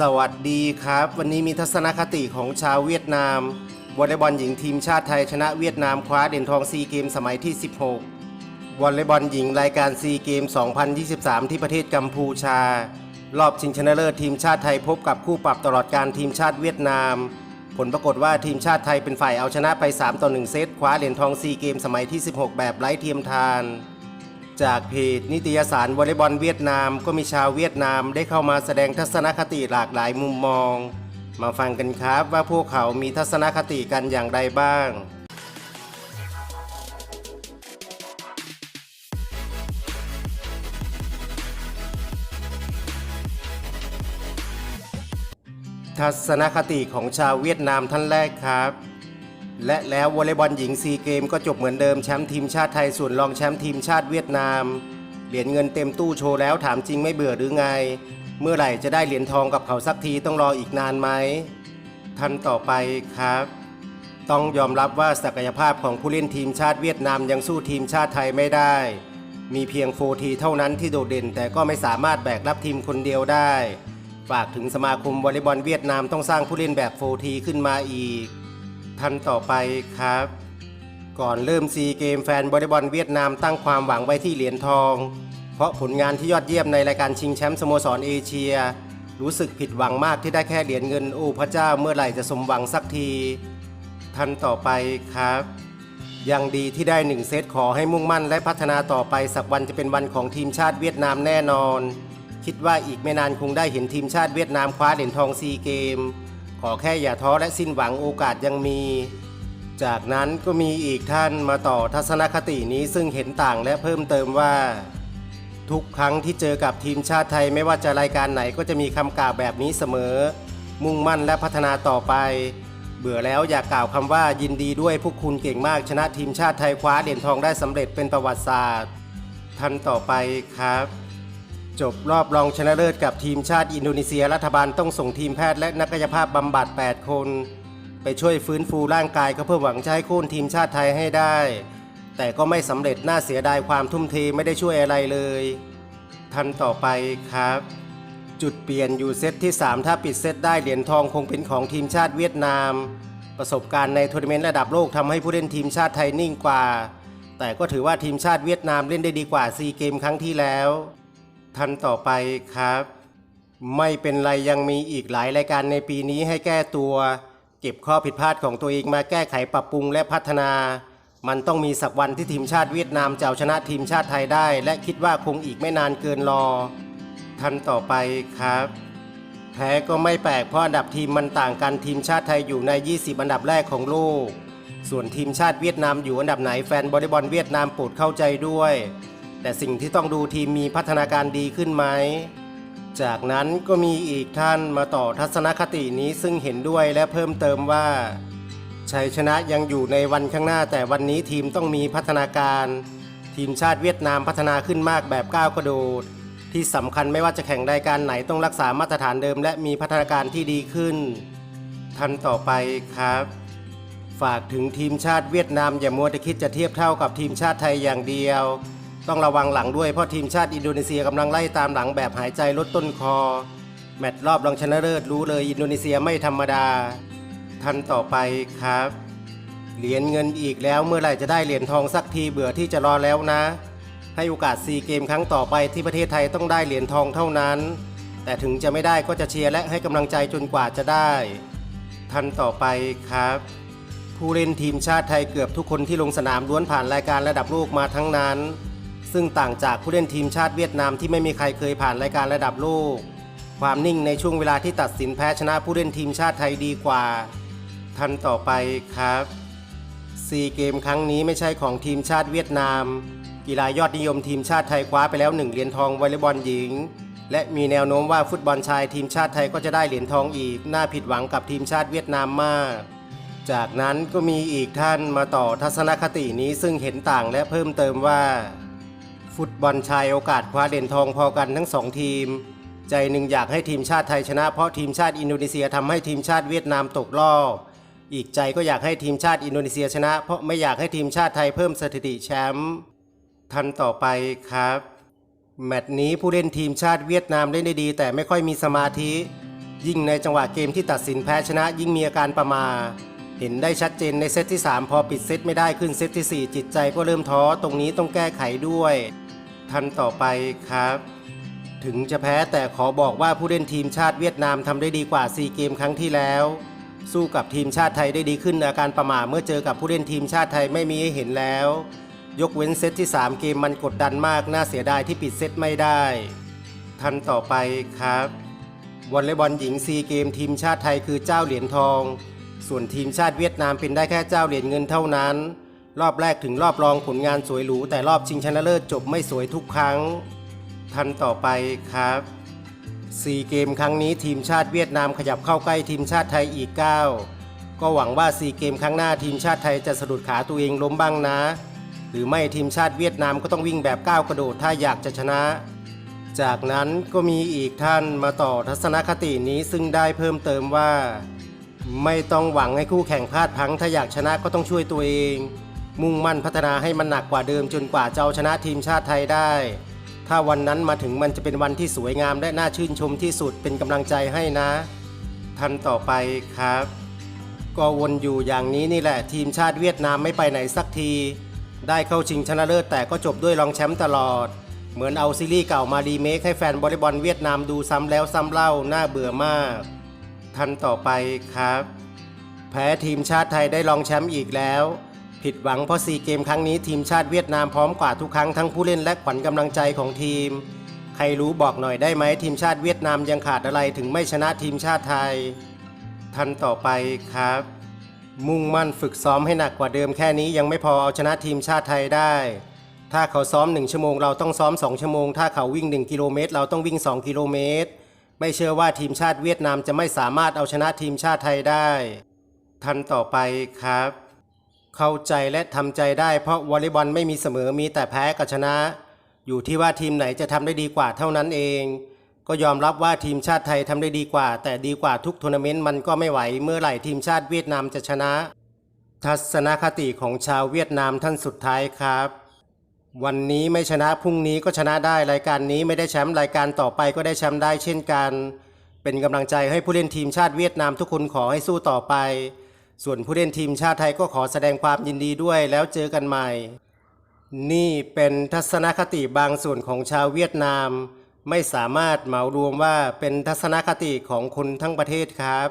สวัสดีครับ วันนี้มีทัศนคติของชาวเวียดนามวอลเลย์บอลหญิงทีมชาติไทยชนะเวียดนามคว้าเหรียญทองซีเกมสมัยที่ 16วอลเลย์บอลหญิงรายการซีเกม 2023 ที่ประเทศกัมพูชา รอบชิงชนะเลิศทีมชาติไทยพบกับคู่ปรับตลอดการทีมชาติเวียดนาม ผลปรากฏว่าทีมชาติไทยเป็นฝ่ายเอาชนะไป 3 ต่อ 1 เซตคว้าเหรียญทองซีเกมสมัยที่ 16 แบบไร้เทียมทาน จากเพจนิตยสารวอลเลย์บอลเวียดนามก็มีชาวเวียดนามได้เข้ามาแสดงทัศนคติหลากหลายมุมมอง มาฟังกันครับว่าพวกเขามีทัศนคติกันอย่างไรบ้าง ทัศนคติของชาวเวียดนามท่านแรกครับ และแล้ววอลเลย์บอลหญิงซีเกมก็จบเหมือนเดิมแชมป์ทีมชาติไทยส่วนรองแชมป์ทีมชาติเวียดนาม เหรียญเงินเต็มตู้โชว์แล้วถามจริงไม่เบื่อหรือไง เมื่อไหร่จะได้เหรียญทองกับเขาสักทีต้องรออีกนานไหมท่านต่อไปครับ ต้องยอมรับว่าศักยภาพของผู้เล่นทีมชาติเวียดนามยังสู้ทีมชาติไทยไม่ได้ มีเพียงโฟทีเท่านั้นที่โดดเด่นแต่ก็ไม่สามารถแบกรับทีมคนเดียวได้ ฝากถึงสมาคมวอลเลย์บอลเวียดนามต้องสร้างผู้เล่นแบบโฟทีขึ้นมาอีก ท่านต่อไปครับ ก่อนเริ่มซีเกมแฟนวอลบอลเวียดนามตั้งความหวังไว้ที่เหรียญทอง เพราะผลงานที่ยอดเยี่ยมในรายการชิงแชมป์สโมสรเอเชีย รู้สึกผิดหวังมากที่ได้แค่เหรียญเงินโอ้พระเจ้าเมื่อไหร่จะสมหวังสักที ท่านต่อไปครับ ยังดีที่ได้หนึ่งเซตขอให้มุ่งมั่นและพัฒนาต่อไปสักวันจะเป็นวันของทีมชาติเวียดนามแน่นอน คิดว่าอีกไม่นานคงได้เห็นทีมชาติเวียดนามคว้าเหรียญทองซีเกม ขอแค่อย่าท้อและสิ้นหวังโอกาสยังมี จากนั้นก็มีอีกท่านมาต่อทัศนคตินี้ซึ่งเห็นต่างและเพิ่มเติมว่า ทุกครั้งที่เจอกับทีมชาติไทยไม่ว่าจะรายการไหนก็จะมีคำกล่าวแบบนี้เสมอ มุ่งมั่นและพัฒนาต่อไป เบื่อแล้วอยากกล่าวคำว่ายินดีด้วยพวกคุณเก่งมากชนะทีมชาติไทยคว้าเหรียญทองได้สำเร็จเป็นประวัติศาสตร์ท่านต่อไปครับ จบรอบรองชนะเลิศกับทีมชาติอินโดนีเซีย รัฐบาลต้องส่งทีมแพทย์และนักกายภาพบำบัด 8 คน ไปช่วยฟื้นฟูร่างกายก็เพื่อหวังจะให้โค่ทีมชาติไทยให้ได้ แต่ก็ไม่สำเร็จน่าเสียดายความทุ่มเทไม่ได้ช่วยอะไรเลยท่านต่อไปครับ จุดเปลี่ยนอยู่เซตที่ 3 ถ้าปิดเซตได้เหรียญทองคงเป็นของทีมชาติเวียดนาม ประสบการณ์ในทัวร์นาเมนต์ระดับโลกทำให้ผู้เล่นทีมชาติไทยนิ่งกว่า แต่ก็ถือว่าทีมชาติเวียดนามเล่นได้ดีกว่าซีเกมครั้งที่แล้ว ท่านต่อไปครับ ไม่เป็นไรยังมีอีกหลายรายการในปีนี้ให้แก้ตัว เก็บข้อผิดพลาดของตัวเองมาแก้ไขปรับปรุงและพัฒนา มันต้องมีสักวันที่ทีมชาติเวียดนามจะเอาชนะทีมชาติไทยได้ และคิดว่าคงอีกไม่นานเกินรอ ท่านต่อไปครับแพ้ก็ไม่แปลกเพราะอันดับทีมมันต่างกันทีมชาติไทยอยู่ใน 20 อันดับแรกของโลก ส่วนทีมชาติเวียดนามอยู่อันดับไหนแฟนบอลเลย์บอลเวียดนามโปรดเข้าใจด้วย แต่สิ่งที่ต้องดูทีมมีพัฒนาการดีขึ้นไหม จากนั้นก็มีอีกท่านมาต่อทัศนคตินี้ซึ่งเห็นด้วยและเพิ่มเติมว่าชัยชนะยังอยู่ในวันข้างหน้า แต่วันนี้ทีมต้องมีพัฒนาการ ทีมชาติเวียดนามพัฒนาขึ้นมากแบบก้าวกระโดด ที่สำคัญไม่ว่าจะแข่งรายการไหนต้องรักษามาตรฐานเดิม และมีพัฒนาการที่ดีขึ้นท่านต่อไปครับ ฝากถึงทีมชาติเวียดนามอย่ามัวแต่คิดจะเทียบเท่ากับทีมชาติไทยอย่างเดียว ต้องระวังหลังด้วยเพราะทีมชาติอินโดนีเซียกำลังไล่ตามหลังแบบหายใจลดต้นคอ แมตช์รอบรองชนะเลิศรู้เลยอินโดนีเซียไม่ธรรมดาท่านต่อไปครับ เหรียญเงินอีกแล้วเมื่อไหร่จะได้เหรียญทองสักทีเบื่อที่จะรอแล้วนะ ให้โอกาสซีเกมครั้งต่อไปที่ประเทศไทยต้องได้เหรียญทองเท่านั้น แต่ถึงจะไม่ได้ก็จะเชียร์และให้กำลังใจจนกว่าจะได้ท่านต่อไปครับผู้เล่นทีมชาติไทยเกือบทุกคนที่ลงสนามล้วนผ่านรายการระดับโลกมาทั้งนั้น ซึ่งต่างจากผู้เล่นทีมชาติเวียดนามที่ไม่มีใครเคยผ่านรายการระดับโลก ความนิ่งในช่วงเวลาที่ตัดสินแพ้ชนะผู้เล่นทีมชาติไทยดีกว่าท่านต่อไปครับซีเกมครั้งนี้ไม่ใช่ของทีมชาติเวียดนาม กีฬายอดนิยมทีมชาติไทยคว้าไปแล้วหนึ่งเหรียญทองวอลเลย์บอลหญิง และมีแนวโน้มว่าฟุตบอลชายทีมชาติไทยก็จะได้เหรียญทองอีก น่าผิดหวังกับทีมชาติเวียดนามมาก จากนั้นก็มีอีกท่านมาต่อทัศนคตินี้ซึ่งเห็นต่างและเพิ่มเติมว่า ฟุตบอลชายโอกาสคว้าเหรียญทองพอกันทั้งสองทีม ใจหนึ่งอยากให้ทีมชาติไทยชนะ เพราะทีมชาติอินโดนีเซียทำให้ทีมชาติเวียดนามตกรอบ อีกใจก็อยากให้ทีมชาติอินโดนีเซียชนะ เพราะไม่อยากให้ทีมชาติไทยเพิ่มสถิติแชมป์ท่านต่อไปครับ แมตช์นี้ผู้เล่นทีมชาติเวียดนามเล่นได้ดี แต่ไม่ค่อยมีสมาธิ ยิ่งในจังหวะเกมที่ตัดสินแพ้ชนะ ยิ่งมีอาการประมาเห็นได้ชัดเจนในเซตที่ 3 พอปิดเซตไม่ได้ขึ้นเซตทีสี่4 จิตใจก็เริ่มท้อตรงนี้ต้องแก้ไขด้วย ทันต่อไปครับ ถึงจะแพ้แต่ขอบอกว่าผู้เล่นทีมชาติเวียดนามทำได้ดีกว่าซีเกมครั้งที่แล้ว สู้กับทีมชาติไทยได้ดีขึ้นอาการประมาทเมื่อเจอกับผู้เล่นทีมชาติไทยไม่มีให้เห็นแล้ว ยกเว้นเซตที่ 3 เกมมันกดดันมากน่าเสียดายที่ปิดเซตไม่ได้ ทันต่อไปครับวอลเลย์บอลหญิงซีเกมทีมชาติไทยคือเจ้าเหรียญทอง ส่วนทีมชาติเวียดนามเป็นได้แค่เจ้าเหรียญเงินเท่านั้น รอบแรกถึงรอบรองผลงานสวยหรู แต่รอบชิงชนะเลิศจบไม่สวยทุกครั้ง ทันต่อไปครับซีเกมครั้งนี้ทีมชาติเวียดนามขยับเข้าใกล้ทีมชาติไทยอีกก้าวก็หวังว่าซีเกมครั้งหน้าทีมชาติไทยจะสะดุดขาตัวเองล้มบ้างนะ หรือไม่ทีมชาติเวียดนามก็ต้องวิ่งแบบก้าวกระโดดถ้าอยากจะชนะ จากนั้นก็มีอีกท่านมาต่อทัศนคตินี้ซึ่งได้เพิ่มเติมว่า ไม่ต้องหวังให้คู่แข่งพลาดพังถ้าอยากชนะก็ต้องช่วยตัวเอง มุ่งมั่นพัฒนาให้มันหนักกว่าเดิมจนกว่าจะเอาชนะทีมชาติไทยได้ ถ้าวันนั้นมาถึงมันจะเป็นวันที่สวยงามและน่าชื่นชมที่สุดเป็นกำลังใจให้นะท่านต่อไปครับ ก็วนอยู่อย่างนี้นี่แหละ ทีมชาติเวียดนามไม่ไปไหนสักที ได้เข้าชิงชนะเลิศแต่ก็จบด้วยรองแชมป์ตลอด เหมือนเอาซีรีส์เก่ามารีเมคให้แฟนบอลเลย์บอลเวียดนามดูซ้ำแล้วซ้ำเล่าน่าเบื่อมากท่านต่อไปครับ แพ้ทีมชาติไทยได้รองแชมป์อีกแล้ว ผิดหวังเพราะซีเกมครั้งนี้ทีมชาติเวียดนามพร้อมกว่าทุกครั้งทั้งผู้เล่นและขวัญกำลังใจของทีม ใครรู้บอกหน่อยได้ไหมทีมชาติเวียดนามยังขาดอะไรถึงไม่ชนะทีมชาติไทยท่านต่อไปครับ มุ่งมั่นฝึกซ้อมให้หนักกว่าเดิมแค่นี้ยังไม่พอเอาชนะทีมชาติไทยได้ ถ้าเขาซ้อม 1 ชั่วโมงเราต้องซ้อม 2 ชั่วโมง ถ้าเขาวิ่ง 1 กิโลเมตร เราต้องวิ่ง 2 กิโลเมตร ไม่เชื่อว่าทีมชาติเวียดนามจะไม่สามารถเอาชนะทีมชาติไทยได้ท่านต่อไปครับ เข้าใจและทำใจได้เพราะวอลเลย์บอลไม่มีเสมอมีแต่แพ้กับชนะ อยู่ที่ว่าทีมไหนจะทำได้ดีกว่าเท่านั้นเอง ก็ยอมรับว่าทีมชาติไทยทำได้ดีกว่า แต่ดีกว่าทุกทัวร์นาเมนต์มันก็ไม่ไหวเมื่อไหร่ทีมชาติเวียดนามจะชนะ ทัศนคติของชาวเวียดนามท่านสุดท้ายครับ วันนี้ไม่ชนะพรุ่งนี้ก็ชนะได้รายการนี้ไม่ได้แชมป์รายการต่อไปก็ได้แชมป์ได้เช่นกัน เป็นกำลังใจให้ผู้เล่นทีมชาติเวียดนามทุกคนขอให้สู้ต่อไป ส่วนผู้เล่นทีมชาติไทยก็ขอแสดงความยินดีด้วยแล้วเจอกันใหม่ นี่เป็นทัศนคติบางส่วนของชาวเวียดนาม ไม่สามารถเหมารวมว่าเป็นทัศนคติของคนทั้งประเทศครับ